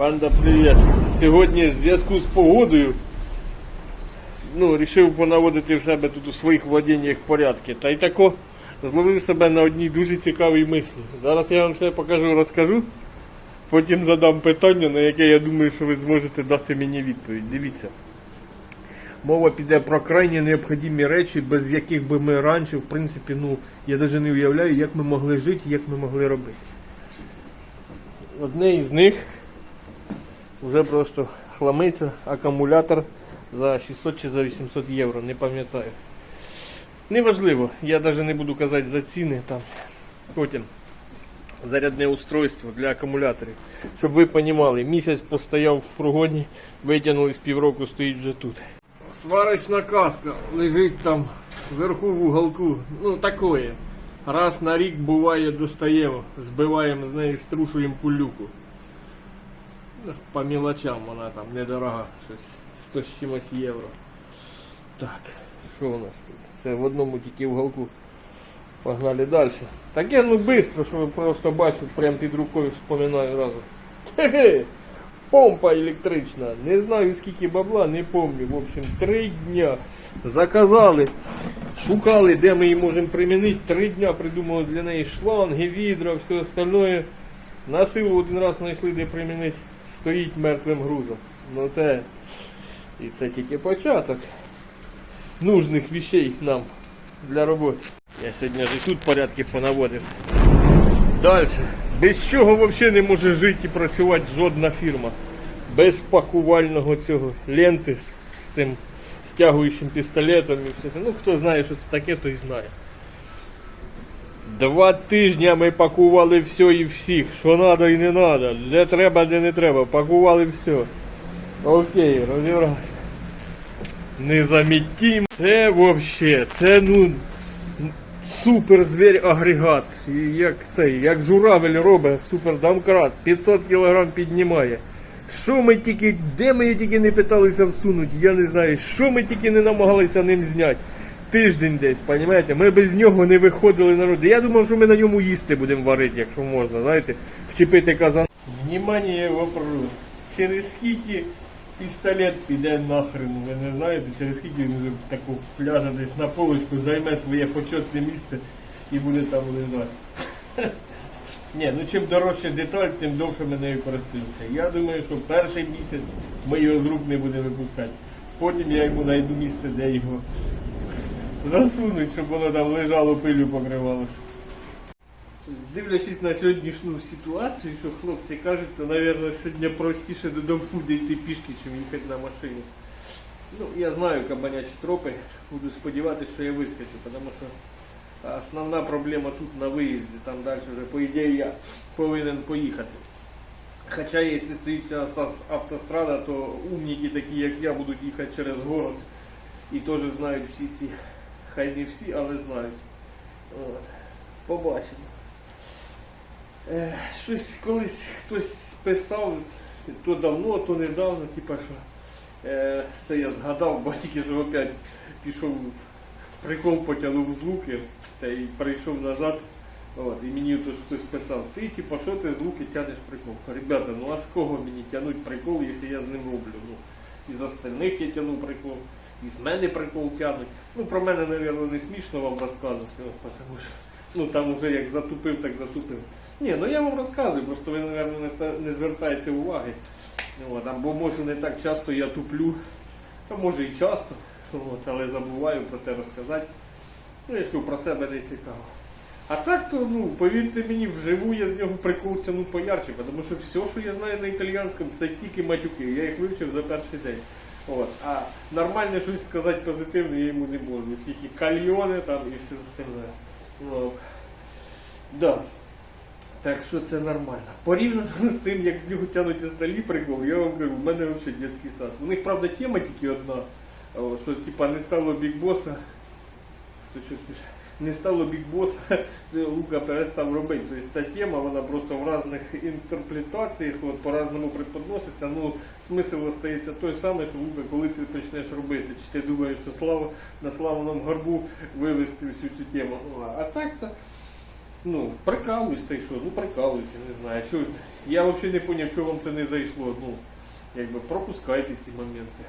Банда, привіт. Сьогодні в зв'язку з погодою ну, рішив понаводити в себе тут у своїх владіннях порядки. Та й тако зловив себе на одній дуже цікавій мислі. Зараз я вам все покажу, розкажу. Потім задам питання, на яке я думаю, що ви зможете дати мені відповідь. Дивіться. Мова піде про крайні необхідні речі, без яких би ми раніше, в принципі, ну, я навіть не уявляю, як ми могли жити, як ми могли робити. Одне із них вже просто хламиться акумулятор за 600 чи за 800 євро, не пам'ятаю. Неважливо, я навіть не буду казати за ціни там. Потім зарядне устройство для акумуляторів. Щоб ви розуміли, місяць постояв в фургоні, витягнули з півроку, стоїть вже тут. Сварочна каска лежить там вверху в уголку. Ну такое. Раз на рік буває достаємо, збиваємо з неї, струшуємо пулюку. По мелочам вона там недорога, щось 100 з чимось євро. Так, що у нас тут? Це в одному тільки уголку. Погнали далі. Таке ну швидко, що ви просто бачите, прям під рукою вспоминаю разом. Хе-хе! Помпа електрична. Не знаю скільки бабла, не помню. В общем, три дня заказали. Шукали, де ми її можемо примінити. Три дня придумали для неї шланги, відра, все остальное. На силу один раз знайшли, де примінити. Стоїть мертвим грузом. Ну це. І це тільки початок нужних вещей нам для роботи. Я сьогодні ж і тут порядки понаводив. Далі. Без чого взагалі не може жити і працювати жодна фірма. Без пакувального цього ленти з, з цим стягуючим пістолетом і все. Ну хто знає, що це таке, той знає. Два тижні ми пакували все і всіх, що треба і не треба, де треба, де не треба. Пакували все. Окей, розібрався. Незамітім. Це взагалі, це ну супер звір агрегат. Як цей, як журавель робить супер домкрат, 500 кг піднімає. Що ми тільки, де ми її тільки не питалися всунути, я не знаю, що ми тільки не намагалися ним зняти. Тиждень десь, розумієте? Ми без нього не виходили на роди. Я думав, що ми на ньому їсти будемо варити, якщо можна, знаєте, вчепити казан. Внимание, вопрос. Через скільки пістолет піде нахрен, ви не знаєте, через скільки він таку пляже десь на полочку займе своє почетне місце і буде там лежати. Ні, ну чим дорожча деталь, тим довше ми нею користуємося. Я думаю, що перший місяць ми його з рук не будемо випускати. Потім я йому знайду місце, де його засунуть, щоб воно там лежало, пилю покривало. Дивлячись на сьогоднішню ситуацію, що хлопці кажуть, то, мабуть, сьогодні простіше до Домфуда йти пішки, ніж їхати на машині. Ну, я знаю кабанячі тропи, буду сподіватися, що я вискочу, тому що основна проблема тут на виїзді, там далі вже, по ідеї, я повинен поїхати. Хоча, якщо стоїть автострада, то умніки такі, як я, будуть їхати через город і теж знають всі ці, хай не всі, але знають. От. Побачимо. Е, щось колись хтось писав, то давно, то недавно, типа що. Е, це я згадав, бо тільки що опять пішов, прикол потягнув з луки та й прийшов назад. От, і мені то хтось писав, ти типа, що ти з луки тянеш прикол? Ребята, ну а з кого мені тянуть прикол, якщо я з ним роблю? Ну, із остальних я тяну прикол, і з мене прикол тянуть. Ну про мене, мабуть, не смішно вам розказувати, тому що ну там вже як затупив, так затупив. Ні, ну я вам розказую, просто ви, мабуть, не, та- не звертаєте уваги. От, або може не так часто я туплю, а може і часто, от, але забуваю про те розказати. Ну, я ж про себе не цікаво. А так то, ну, повірте мені, вживу я з нього прикол тяну поярче, тому що все, що я знаю на італіянському, це тільки матюки. Я їх вивчив за перший день. От. А нормально щось сказати позитивне я йому не можу. Тільки кальйони там і все остальне. Ну, да. Так що це нормально. Порівняно з тим, як з нього тянуть остальні прикол, я вам кажу, в мене взагалі дитячий сад. У них, правда, тема тільки одна, що типа не стало бікбоса. То щось пише. Не стало бікбоса, Лука перестав робити. Тобто ця тема, вона просто в різних інтерпретаціях, по-разному преподноситься. Ну, смисл остається той самий, що Лука, коли ти почнеш робити. Чи ти думаєш, що слава на славному горбу вивести всю цю тему. Ну, А так то Ну, прикалуюсь, та що? Ну прикалуюсь, я не знаю. Що, я взагалі не зрозумів, що вам це не зайшло. Ну, якби пропускайте ці моменти.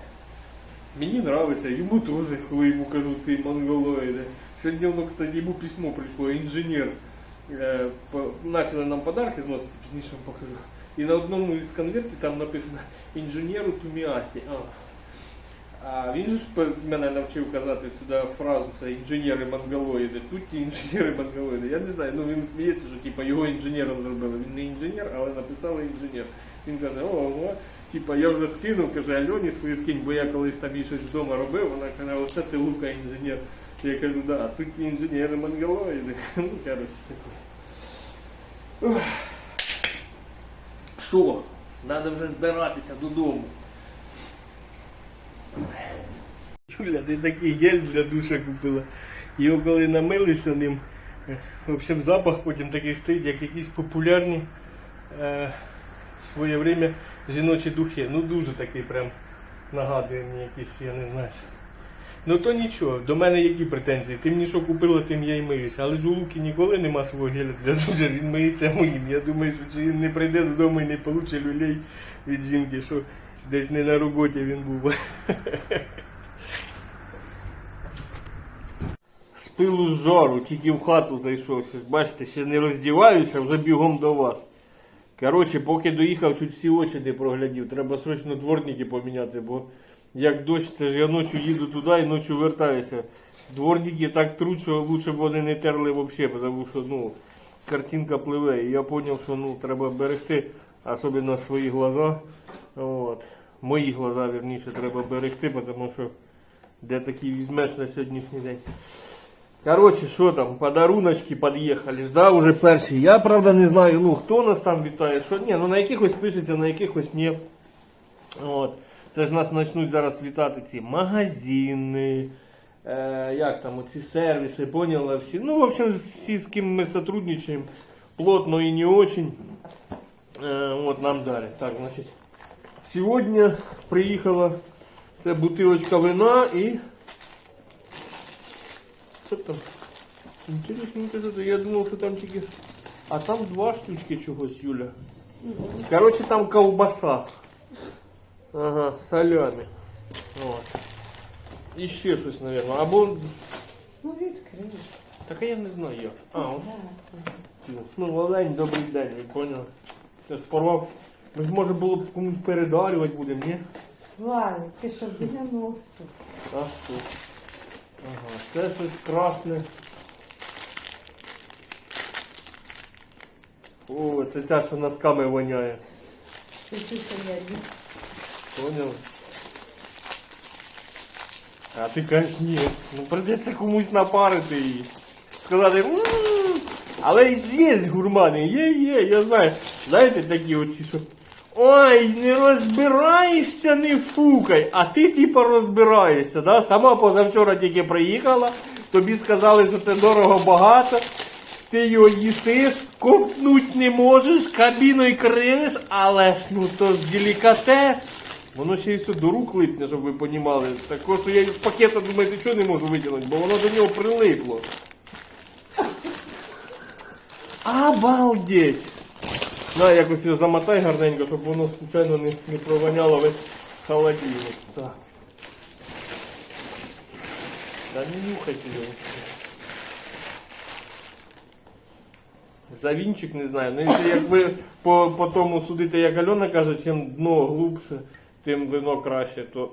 Мені нравиться, йому теж, коли йому кажу, ти монголоїде. Сьогодні воно, кстати, йому письмо прийшло, інженер. Е, по- Почали нам подарки зносити, пізніше вам покажу. І на одному із конвертів там написано інженеру Туміаті. А. А він же ж пе- мене навчив казати сюди фразу, це інженери монголоїди. Тут ті інженери монголоїди. Я не знаю, ну він сміється, що типа, його інженером зробили. Він не інженер, але написали інженер. Він каже, о, о, типа я вже скинув, каже, Альоні свої скинь, бо я колись там їй щось вдома робив, вона каже, оце ти Лука інженер. Я кажу, да, тут ті інженери монголоїди. Ну, коротше, таке. Що? Треба вже збиратися додому. Юля, ти такий гель для душа купила. Його коли намилися ним, в общем, запах потім такий стоїть, як якісь популярні е, в своє время жіночі духи. Ну дуже такий прям нагадує мені якийсь, я не знаю. Ну то нічого, до мене які претензії? Ти мені що купила, тим я й миюся. Але ж у Луки ніколи нема свого геля для душа, він миється моїм. Я думаю, що чи він не прийде додому і не получить люлей від жінки, що десь не на роботі він був. З пилу з жару, тільки в хату зайшов. Бачите, ще не роздіваюся, вже бігом до вас. Коротше, поки доїхав, чуть всі очі не проглядів. Треба срочно дворники поміняти, бо як дощ, це ж я ночі їду туди і ночі вертаюся. Дворники так труть, що лучше б вони не терли взагалі, тому що ну, картинка пливе. І я зрозумів, що ну, треба берегти, особливо свої глаза. От. Мої глаза, вірніше, треба берегти, тому що де такі візьмеш на сьогоднішній день. Короче, що там, подаруночки під'їхали, да, уже перші. Я правда не знаю, ну хто нас там вітає, що ні, ну на якихось пишеться, на якихось ні. От. Це ж нас почнуть зараз вітати ці магазини, е, як там, оці сервіси, поняли всі. Ну, в общем, всі, з ким ми сотрудничаем, плотно і не очень. Е, от нам дарять. Так, значить, сьогодні приїхала це бутилочка вина і. Що там? Інтересненько Я думав, що там тільки. А там два штучки чогось, Юля. Коротше, там ковбаса. Ага, солями. От. І ще щось, мабуть. Або. Ну відкрий. Так я не знаю як. А, от. Ну, Олень, добрий день, ви поняли? Це ж порвав. Ми ж може було б комусь передарювати будемо, ні? Славі, ти що в 90 А що? Ага, це щось красне. О, це ця, що носками воняє. Ти енергії. Понял? А ти кажеш, ні. Ну придеться комусь напарити її. Сказати, «М, але ж є гурмани, є, є, я знаю. Знаєте такі оці, що. Ой, не розбираєшся, не фукай, а ти типа розбираєшся, да? Сама позавчора тільки приїхала, тобі сказали, що це дорого багато, ти його їсиш, ковтнуть не можеш, кабіною кривиш, але ж ну то ж делікатес. Воно ще й все до рук липне, щоб ви понімали. Також що я з пакета, думаєте, що не можу витягнути, бо воно до нього прилипло. Обалдеть! На, якось його замотай гарненько, щоб воно случайно не, не провоняло весь холодильник. Так. Да не нюхайте його. За вінчик не знаю. Ну, якщо як ви по, по тому судите, як Альона каже, чим дно глубше, тим вино краще, то,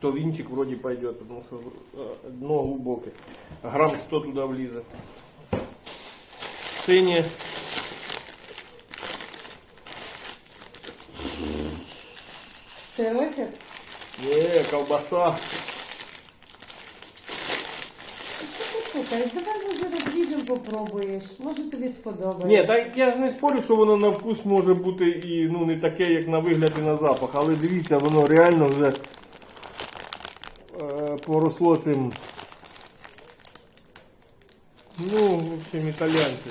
то вінчик вроді пойде, тому що е, дно глибоке. Грам 100 туди влізе. Синє. Сирочок? Є, ковбаса. Слухай, давай може розріжемо, попробуєш. Може тобі сподобається. Ні, так я ж не спорю, що воно на вкус може бути і ну, не таке, як на вигляд і на запах, але дивіться, воно реально вже е, поросло цим. Ну, в общем, італіянці.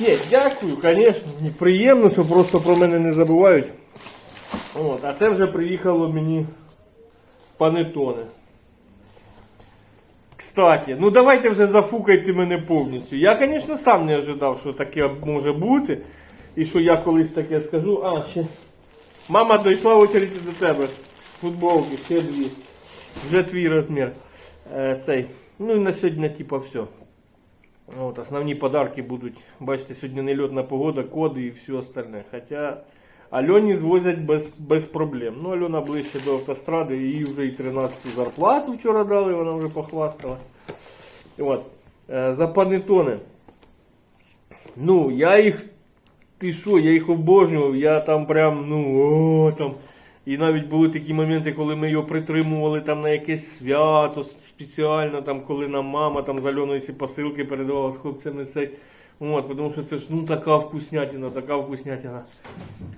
Ні, дякую, звісно. Приємно, що просто про мене не забувають. От, а це вже приїхало мені панетоне. Кстати, ну давайте вже зафукайте мене повністю. Я, звісно, сам не ожидав, що таке може бути. І що я колись таке скажу. А, ще. Мама дійшла очередь до тебе. Футболки, ще дві. Вже твій розмір. Е, цей. Ну і на сьогодні, типа, все. От, основні подарки будуть. Бачите, сьогодні нельотна погода, коди і все остальне. Хоча Альоні звозять без, без проблем. Ну, Альона ближче до автостради, їй вже і 13 зарплату вчора дали, вона вже похвастала. От. Е, за панетони. Ну, я їх. Ти що, я їх обожнював, я там прям, ну, о, там. І навіть були такі моменти, коли ми його притримували там на якесь свято спеціально, там, коли нам мама там з Альоною ці посилки передавала з хлопцями цей. От, тому що це ж ну така вкуснятина, така вкуснятина.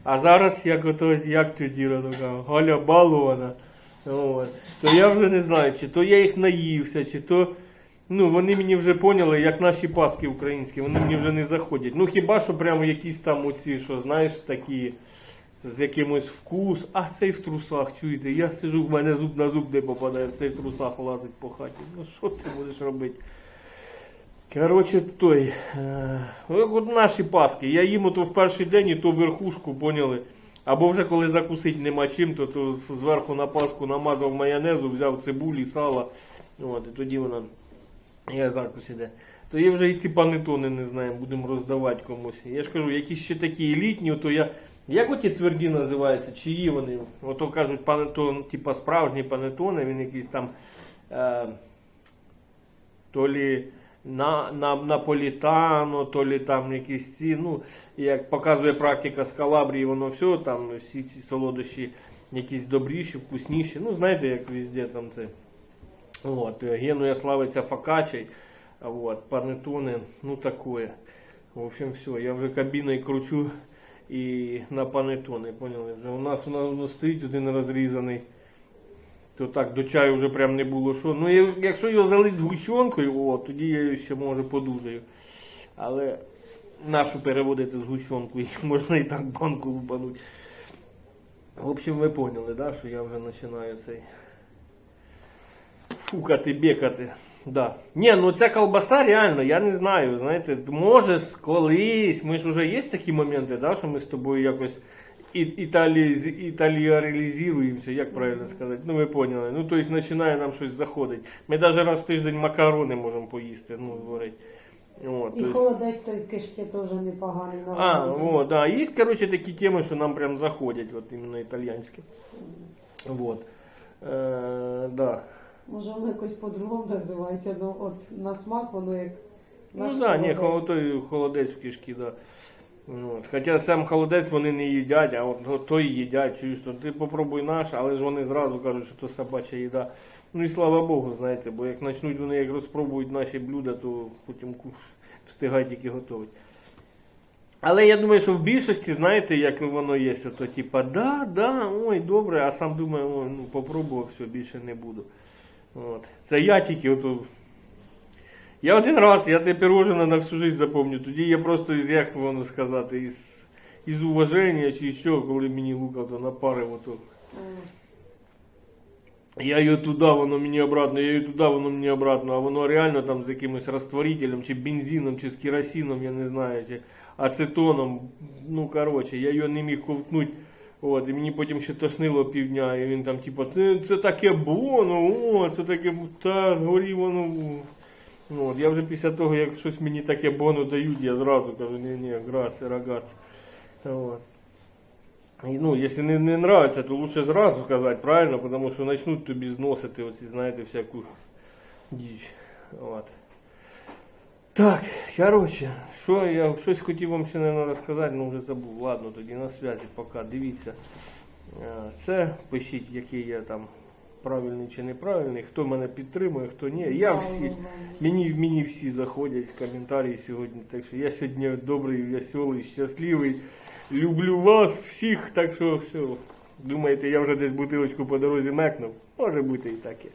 А зараз як ото, як тюдіра така, Галя балована. От. То я вже не знаю, чи то я їх наївся, чи то. Ну, вони мені вже поняли, як наші паски українські, вони мені вже не заходять. Ну хіба що прямо якісь там оці, що знаєш, такі з якимось вкус, а цей в трусах, чуєте, я сижу, в мене зуб на зуб не попадає, цей в трусах лазить по хаті. Ну що ти будеш робити? Коротше, той. Е, от наші паски. Я їм ото в перший день і то верхушку, поняли. Або вже коли закусити нема чим, то, то зверху на паску намазав майонезу, взяв цибулі, сала. От, і тоді вона. Я закус іде. То я вже і ці панетони не знаю, будемо роздавати комусь. Я ж кажу, якісь ще такі елітні, то я. Як оті тверді називаються, чиї вони? Ото кажуть, панетон, типа справжні панетони, він якийсь там. Е, то лі на, на, наполітано, то лі там якісь ці. Ну, як показує практика з Калабрії, воно все, там всі ці солодощі якісь добріші, вкусніші. Ну, знаєте, як везде там це. Вот, Генуя славиться фокачей, а вот, панетоны, ну такое. В общем, все, я вже кабіною кручу і на панетони, поняли? У нас воно воно стоїть один розрізаний. То так, до чаю вже прям не було що. Ну, якщо його залить згущенкою, о, тоді я ще може подужаю. Але нашу переводити згущенкою, можна і так банку лупануть. В общем, ви поняли, да, що я вже починаю цей фукати, бекати. Да. Ні, ну ця колбаса реально, я не знаю, знаєте, може з- колись, ми ж вже є такі моменти, да, що ми з тобою якось і- італії, як правильно сказати, ну ви поняли. Ну, тобто починає нам щось заходити. Ми навіть раз в тиждень макарони можемо поїсти, ну, говорить. От, І холодець той в кишки теж непоганий. а, нормальний. вот, да. Есть, короче, такие темы, что нам прям заходят, вот именно итальянские. Вот. Э, да. Може воно якось по-другому називається, ну от на смак воно як. Ну наш да, ні, холодець. холодець в кишки, да. От. Хоча сам холодець вони не їдять, а от ну, той їдять, чуєш, що ти попробуй наш, але ж вони зразу кажуть, що то собача їда. Ну і слава Богу, знаєте, бо як почнуть вони як розпробують наші блюда, то потім встигають тільки готувати. Але я думаю, що в більшості, знаєте, як воно є, то типа, да, да, ой, добре, а сам думаю, ой, ну попробував, все, більше не буду. От. Це я тільки ото. Я один раз, я те пирожне на всю жизнь запомню. Тоді я просто із як воно сказати, із, із уваження чи що, коли мені лука то напарив ото. Я її туди, воно мені обратно, я її туди, воно мені обратно, а воно реально там з якимось розтворителем, чи бензином, чи з керосином, я не знаю, чи ацетоном. Ну, коротше, я його не міг ковтнути. От, і мені потім ще тошнило півдня, і він там, типу, це, це таке боно, о, це таке так, горі воно. Ну, от, я вже після того, як щось мені таке боно дають, я зразу кажу, ні, ні, граці, рагаці. От. Ну, якщо не, не нравится, то лучше зразу казати, правильно? Потому що почнуть тобі зносити оці, знаєте, всяку діч. От. Так, коротше, що я щось хотів вам ще наверное, розказати, ну вже забув. Ладно, тоді на зв'язі поки. Дивіться. Е, Це пишіть, який я там правильний чи неправильний, хто мене підтримує, хто ні. Я всі. Мені, мені всі заходять в коментарі сьогодні. Так що я сьогодні добрий, веселий, щасливий. Люблю вас всіх, так що все. Думаєте, я вже десь бутилочку по дорозі мекнув? Може бути і таке.